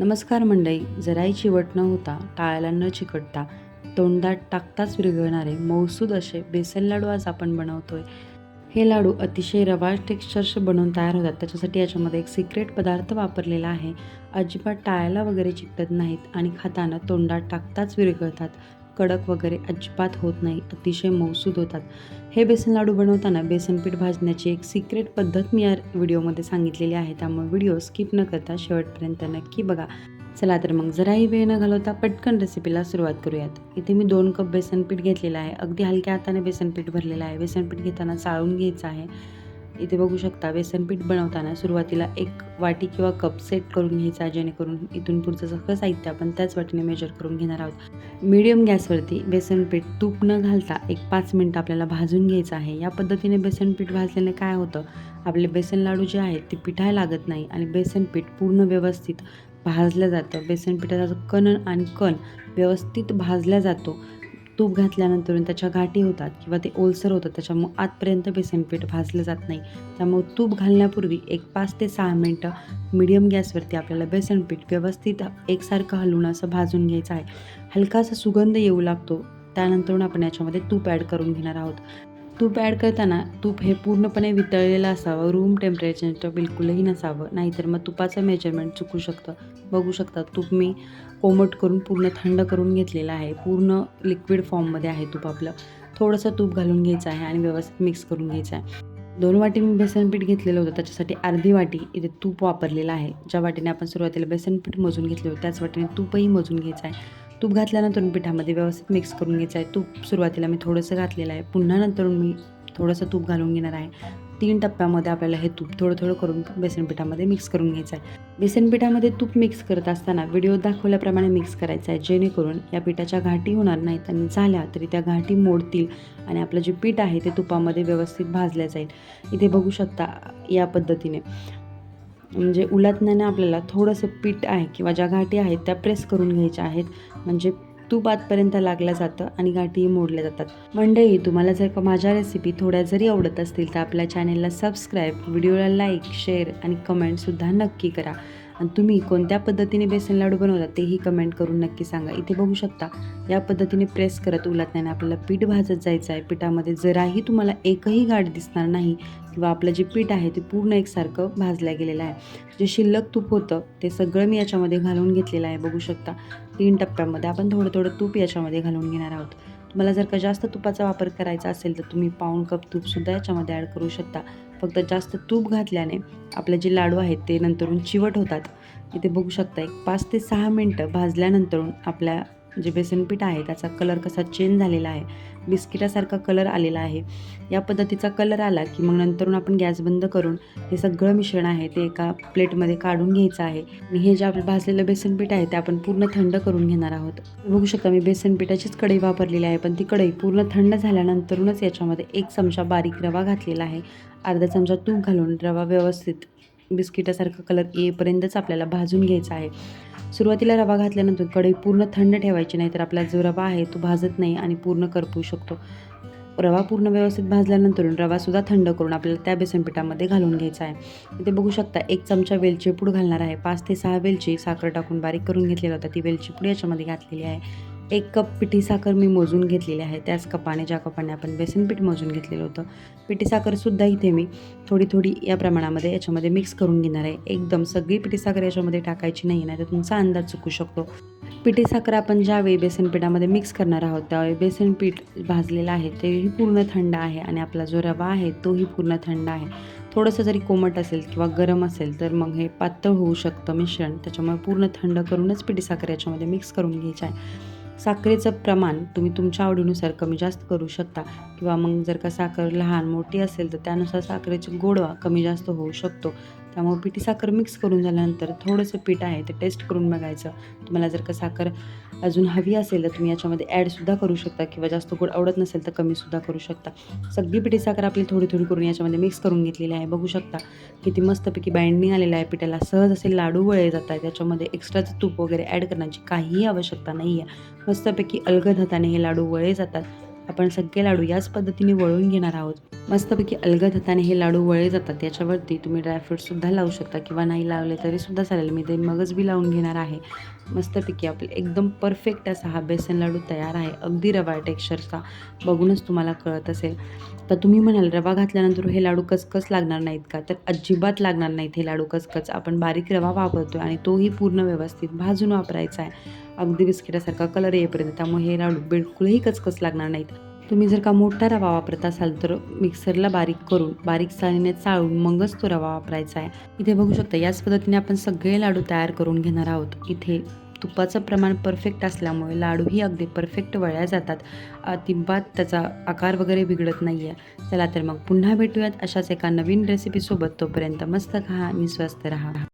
नमस्कार मंडळी जराही चिवट न होता टाळ्याला न चिकटता तोंडात टाकताच विरघळणारे मौसूद असे बेसन लाडू आज आपण बनवतोय. हे लाडू अतिशय रवा टेक्स्चरचे बनवून तयार होतात. त्याच्यासाठी याच्यामध्ये एक सिक्रेट पदार्थ वापरलेला आहे. अजिबात टाळ्याला वगैरे चिकटत नाहीत आणि खाताना तोंडात टाकताच विरघळतात. कडक वगैरे अजिबात होत नाही अतिशय मौसूद होतात. हे बेसन लाडू बनवताना बेसनपीठ भाजण्याची एक सिक्रेट पद्धत मी या व्हिडिओमध्ये सांगितलेली आहे. त्यामुळे व्हिडिओ स्किप न करता शेवटपर्यंत नक्की बघा. चला तर मग जराही वेळ न घालवता पटकन रेसिपीला सुरुवात करूयात. इथे मी दोन कप बेसनपीठ घेतलेलं आहे. अगदी हलक्या हाताने बेसनपीठ भरलेलं आहे. बेसनपीठ घेताना चाळून घ्यायचं आहे. इथे बघू शकता बेसन पीठ बनवताना सुरुवातीला एक वाटी किंवा कप सेट करून घ्यायचा जेणेकरून इथून पुढचं सगळं साहित्य आपण त्याच वाटीने मेजर करून घेणार आहोत. मीडियम गॅसवरती बेसन पीठ तूप न घालता एक पाच मिनटं आपल्याला भाजून घ्यायचं आहे. या पद्धतीने बेसन पीठ भाजल्याने काय होतं? आपले बेसन लाडू जे आहेत ते पिठाय लागत नाही आणि बेसन पीठ पूर्ण व्यवस्थित भाजलं जातं. बेसन पिठाचा कण आणि कण व्यवस्थित भाजला जातो. तूप घातल्यानंतर त्याच्या गाठी होतात किंवा ते ओलसर होतात त्याच्यामुळे आतपर्यंत बेसन पीठ भाजलं जात नाही. त्यामुळे तूप घालण्यापूर्वी एक पाच ते सहा मिनटं मिडियम गॅसवरती आपल्याला बेसन पीठ व्यवस्थित एकसारखं हलवून असं भाजून घ्यायचं आहे. हलकासा सुगंध येऊ लागतो त्यानंतर आपण याच्यामध्ये तूप ॲड करून घेणार आहोत. तूप ॲड करताना तूप हे पूर्णपणे वितळलेलं असावं. रूम टेम्परेचरचं बिलकुलही नसावं. नाहीतर मग तुपाचं मेजरमेंट चुकू शकतं. बघू शकता तूप मी कोमट करून पूर्ण थंड करून घेतलेलं आहे. पूर्ण लिक्विड फॉर्ममध्ये आहे तूप आपलं. थोडंसं तूप घालून घ्यायचं आहे आणि व्यवस्थित मिक्स करून घ्यायचं आहे. दोन वाटी मी बेसनपीठ घेतलेलं होतं. त्याच्यासाठी अर्धी वाटी इथे तूप वापरलेलं आहे. ज्या वाटीने आपण सुरुवातीला बेसनपीठ मोजून घेतले होतं त्याच वाटीने तूपही मोजून घ्यायचं आहे. तूप घातल्यानंतर पिठामध्ये व्यवस्थित मिक्स करून घ्यायचं आहे. तूप सुरुवातीला मी थोडंसं घातलेलं आहे. पुन्हा नंतर मी थोडंसं तूप घालून घेणार आहे. तीन टप्प्यामध्ये आपल्याला हे तूप थोडं थोडं करून बेसन पिठामध्ये मिक्स करून घ्यायचं आहे. बेसन पिठामध्ये तूप मिक्स करत असताना व्हिडिओ दाखवल्याप्रमाणे मिक्स करायचं आहे. जेणेकरून या पिठाच्या घाटी होणार नाहीत आणि झाल्या तरी त्या घाटी मोडतील आणि आपलं जे पीठ आहे ते तुपामध्ये व्यवस्थित भाजल्या जाईल. इथे बघू शकता या पद्धतीने. म्हणजे उलटण्याने आपल्याला थोडंसं पीठ आहे किंवा ज्या गाठी आहेत त्या प्रेस करून घ्यायच्या आहेत. म्हणजे तूप आतपर्यंत लागलं जातं आणि गाठीही मोडल्या जातात. मंडळी तुम्हाला जर का माझ्या रेसिपी थोड्या जरी आवडत असतील तर आपल्या चॅनेलला सबस्क्राईब व्हिडिओला लाईक शेअर आणि कमेंटसुद्धा नक्की करा. आणि तुम्ही कोणत्या पद्धतीने बेसन लाडू बनवला तेही कमेंट करून नक्की सांगा. इथे बघू शकता या पद्धतीने प्रेस करत उलटण्याने आपल्याला पीठ भाजत जायचं आहे. पिठामध्ये जराही तुम्हाला एकही गाठ दिसणार नाही किंवा आपलं जे पीठ आहे ते पूर्ण एकसारखं भाजलं गेलेलं आहे. जे शिल्लक तूप होतं ते सगळं मी याच्यामध्ये घालून घेतलेलं आहे. बघू शकता तीन टप्प्यामध्ये आपण थोडं थोडं तूप याच्यामध्ये घालून घेणार आहोत. तुम्हाला जर का जास्त तुपाचा वापर करायचा असेल तर तुम्ही पाऊण कप तूपसुद्धा याच्यामध्ये ॲड करू शकता. फक्त जास्त तूप घातल्याने आपले जे लाडू आहेत ते नंतरून चिवट होतात. इथे बघू शकता एक पाच ते सहा मिनटं भाजल्यानंतरून आपल्या जे बेसनपीठ आहे त्याचा कलर कसा चेंज झालेला आहे. बिस्किटासारखा कलर आलेला आहे. या पद्धतीचा कलर आला की मग नंतरून आपण गॅस बंद करून हे सगळं मिश्रण आहे ते एका प्लेटमध्ये काढून घ्यायचं आहे. आणि हे जे आपलं भाजलेलं बेसन पीठ आहे ते आपण पूर्ण थंड करून घेणार आहोत. बघू शकता मी बेसन पिठाचीच कढई वापरलेली आहे पण ती कढई पूर्ण थंड झाल्यानंतरूनच याच्यामध्ये एक चमचा बारीक रवा घातलेला आहे. अर्धा चमचा तूप घालून रवा व्यवस्थित बिस्किटासारखा कलर येईपर्यंतच आपल्याला भाजून घ्यायचा आहे. सुरुवातीला रवा घातल्यानंतर कढई पूर्ण थंड ठेवायची नाही तर आपला जो रवा आहे तो भाजत नाही आणि पूर्ण करपू शकतो. रवा पूर्ण व्यवस्थित भाजल्यानंतर रवासुद्धा थंड करून आपल्याला त्या बेसनपिठामध्ये घालून घ्यायचा आहे. इथे बघू शकता एक चमचा वेलची पूड घालणार आहे. पाच ते सहा वेलची साखर टाकून बारीक करून घेतलेला होता. ती वेलची पूड याच्यामध्ये घातलेली आहे. एक कप पिठी साखर मी मोजून घेतलेली आहे. त्याच कपाने ज्या कपाने आपण बेसन पीठ मोजून घेतलेलं होतं. पिठी साखरसुद्धा इथे मी थोडी थोडी या प्रमाणामध्ये याच्यामध्ये मिक्स करून घेणार आहे. एकदम सगळी पिठी साखर याच्यामध्ये टाकायची नाही नाही तर तुमचा अंदाज चुकू शकतो. पिठी साखर आपण ज्यावेळी बेसन पिठामध्ये मिक्स करणार आहोत त्यावेळी बेसन पीठ भाजलेलं आहे तेही पूर्ण थंड आहे आणि आपला जो रवा आहे तोही पूर्ण थंड आहे. थोडंसं जरी कोमट असेल किंवा गरम असेल तर मग हे पातळ होऊ शकतं मिश्रण. त्याच्यामुळे पूर्ण थंड करूनच पिठी साखर याच्यामध्ये मिक्स करून घ्यायचं आहे. साखरेचं प्रमाण तुम्ही तुमच्या आवडीनुसार कमी जास्त करू शकता किंवा मग जर का साखर लहान मोठी असेल तर त्यानुसार साखरेची गोडवा कमी जास्त होऊ शकतो. त्यामुळे पिठी साखर मिक्स करून झाल्यानंतर थोडंसं पीठ आहे ते टेस्ट करून बघायचं. तुम्हाला जर का साखर अजून हवी असेल तर तुम्ही याच्यामध्ये ॲडसुद्धा करू शकता किंवा जास्त गोड आवडत नसेल तर कमीसुद्धा करू शकता. सगळी पिठी साखर आपली थोडी थोडी करून याच्यामध्ये मिक्स करून घेतलेली आहे. बघू शकता किती मस्तपैकी बाइंडिंग आलेलं आहे पिठाला. सहज असे लाडू वळे जात आहे त्याच्यामध्ये एक्स्ट्राचं तूप वगैरे ॲड करण्याची काहीही आवश्यकता नाही आहे मस्तपैकी अलगद हाताने हे लाडू वळे जातात. आपण सगळे लाडू याच पद्धतीने वळून घेणार आहोत. मस्तपैकी अलगद हाताने हे लाडू वळले जातात. याच्यावरती तुम्ही ड्रायफ्रूटसुद्धा लावू शकता किंवा नाही लावले तरीसुद्धा चालेल. मी ते मगच बी लावून घेणार आहे. मस्तपैकी आपले एकदम परफेक्ट असा हा बेसन लाडू तयार आहे. अगदी रवा टेक्स्चरचा बघूनच तुम्हाला कळत असेल. तर तुम्ही म्हणाल रवा घातल्यानंतर हे लाडू कचकच लागणार नाहीत का? तर अजिबात लागणार नाहीत हे लाडू कचकच आपण बारीक रवा वापरतो आणि तोही पूर्ण व्यवस्थित भाजून वापरायचा आहे. अगदी बिस्किटासारखा कलर येईपर्यंत. त्यामुळे हे लाडू बिलकुलही कचकच लागणार नाहीत. तुम्ही जर का मोठा रवा वापरत असाल तर मिक्सरला बारीक करून बारीक चाळीने चाळून मगच तो रवा वापरायचा आहे. इथे बघू शकता याच पद्धतीने आपण सगळे लाडू तयार करून घेणार आहोत. इथे तुपाचं प्रमाण परफेक्ट असल्यामुळे लाडूही अगदी परफेक्ट वळल्या जातात. अतिबात त्याचा आकार वगैरे बिघडत नाही आहे चला तर मग पुन्हा भेटूयात अशाच एका नवीन रेसिपीसोबत तोपर्यंत मस्त खा आणि स्वस्त राहा.